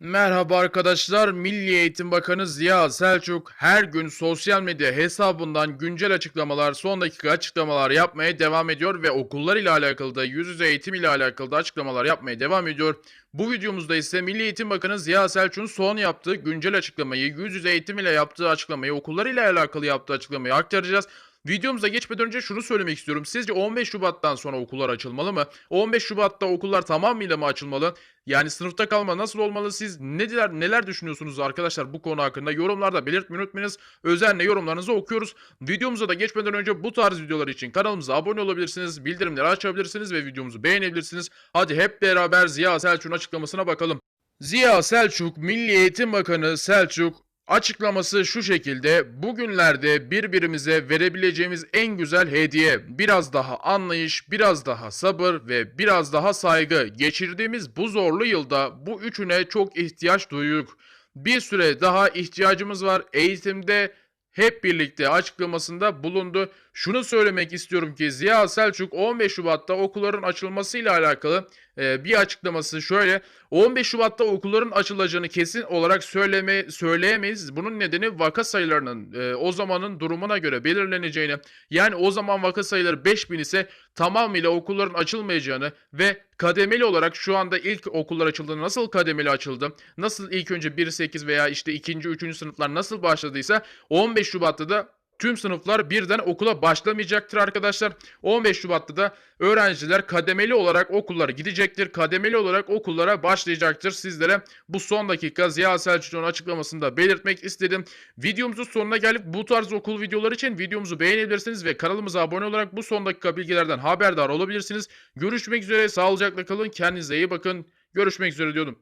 Merhaba arkadaşlar. Milli Eğitim Bakanı Ziya Selçuk her gün sosyal medya hesabından güncel açıklamalar, son dakika açıklamalar yapmaya devam ediyor ve okullar ile alakalı da yüz yüze eğitim ile alakalı da açıklamalar yapmaya devam ediyor. Bu videomuzda ise Milli Eğitim Bakanı Ziya Selçuk'un son yaptığı güncel açıklamayı, yüz yüze eğitim ile yaptığı açıklamayı, okullar ile alakalı yaptığı açıklamayı aktaracağız. Videomuza geçmeden önce şunu söylemek istiyorum. Sizce 15 Şubat'tan sonra okullar açılmalı mı? 15 Şubat'ta okullar tamamıyla mı açılmalı? Yani sınıfta kalma nasıl olmalı? Siz neler neler düşünüyorsunuz arkadaşlar bu konu hakkında? Yorumlarda belirtmeyi unutmayınız. Özenle yorumlarınızı okuyoruz. Videomuza da geçmeden önce bu tarz videolar için kanalımıza abone olabilirsiniz. Bildirimleri açabilirsiniz ve videomuzu beğenebilirsiniz. Hadi hep beraber Ziya Selçuk'un açıklamasına bakalım. Ziya Selçuk, Milli Eğitim Bakanı Selçuk Açıklaması şu şekilde. Bugünlerde birbirimize verebileceğimiz en güzel hediye biraz daha anlayış, biraz daha sabır ve biraz daha saygı. Geçirdiğimiz bu zorlu yılda bu üçüne çok ihtiyaç duyduk. Bir süre daha ihtiyacımız var. Eğitimde hep birlikte açıklamasında bulundu. Şunu söylemek istiyorum ki Ziya Selçuk 15 Şubat'ta okulların açılmasıyla alakalı e, bir açıklaması şöyle. 15 Şubat'ta okulların açılacağını kesin olarak söyleme söyleyemeyiz. Bunun nedeni vaka sayılarının e, o zamanın durumuna göre belirleneceğini. Yani o zaman vaka sayıları 5000 ise tamamıyla okulların açılmayacağını ve kademeli olarak şu anda ilk okullar açıldı. Nasıl kademeli açıldı? Nasıl ilk önce 1-8 veya işte ikinci, üçüncü sınıflar nasıl başladıysa 15 Şubat'ta da tüm sınıflar birden okula başlamayacaktır arkadaşlar. 15 Şubat'ta da öğrenciler kademeli olarak okullara gidecektir. Kademeli olarak okullara başlayacaktır. Sizlere bu son dakika Ziya Selçuk'un açıklamasında belirtmek istedim. Videomuzun sonuna geldik. Bu tarz okul videoları için videomuzu beğenebilirsiniz ve kanalımıza abone olarak bu son dakika bilgilerden haberdar olabilirsiniz. Görüşmek üzere. Sağlıcakla kalın. Kendinize iyi bakın. Görüşmek üzere diyordum.